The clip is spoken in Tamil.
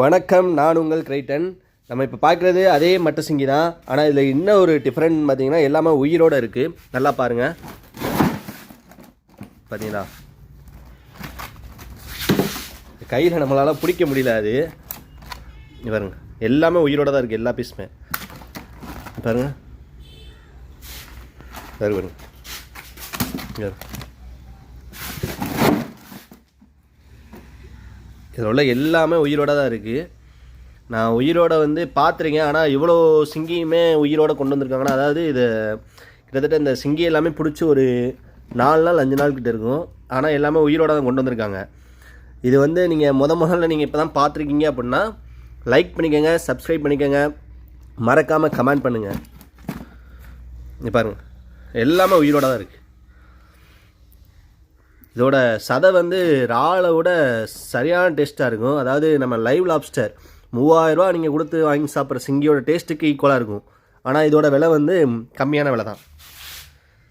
வணக்கம் நான் உங்கள் கிரைட்டன். நம்ம இப்போ பார்க்குறது அதே மட்ட சிங்கி தான். ஆனால் இதில் இன்னும் ஒரு டிஃப்ரெண்ட் பார்த்தீங்கன்னா எல்லாமே உயிரோடு இருக்குது நல்லா பாருங்கள் பார்த்தீங்களா கையில் நம்மளால் பிடிக்க முடியல அது. பாருங்க. எல்லாமே உயிரோட தான் இருக்குது எல்லா பீஸுமே பாருங்கள் பாரு பாருங்க இங்க பாருங்க. இதில் உள்ள எல்லாமே உயிரோட தான் இருக்குது நான் உயிரோட வந்து பார்த்துருக்கேன் ஆனால் இவ்வளோ சிங்கியுமே உயிரோட கொண்டு வந்திருக்காங்கன்னா அதாவது இது கிட்டத்தட்ட இந்த சிங்கி எல்லாமே பிடிச்சி ஒரு நாலு நாள் அஞ்சு நாள் கிட்ட இருக்கும். ஆனால் எல்லாமே உயிரோட தான் கொண்டு வந்திருக்காங்க. இது வந்து நீங்கள் முத முதல்ல நீங்கள் இப்போ தான் பார்த்துருக்கீங்க அப்படின்னா லைக் பண்ணிக்கோங்க சப்ஸ்கிரைப் பண்ணிக்கோங்க. மறக்காமல் கமெண்ட் பண்ணுங்கள் பாருங்கள் எல்லாமே உயிரோட தான் இருக்குது இதோட சதை வந்து இறாலை விட சரியான டேஸ்ட்டாக இருக்கும். அதாவது நம்ம லைவ் லாப்ஸ்டர் மூவாயிரரூவா நீங்கள் கொடுத்து வாங்கி சாப்பிட்ற சிங்கியோட டேஸ்ட்டுக்கு ஈக்குவலாக இருக்கும். ஆனால் இதோட விலை வந்து கம்மியான விலை தான்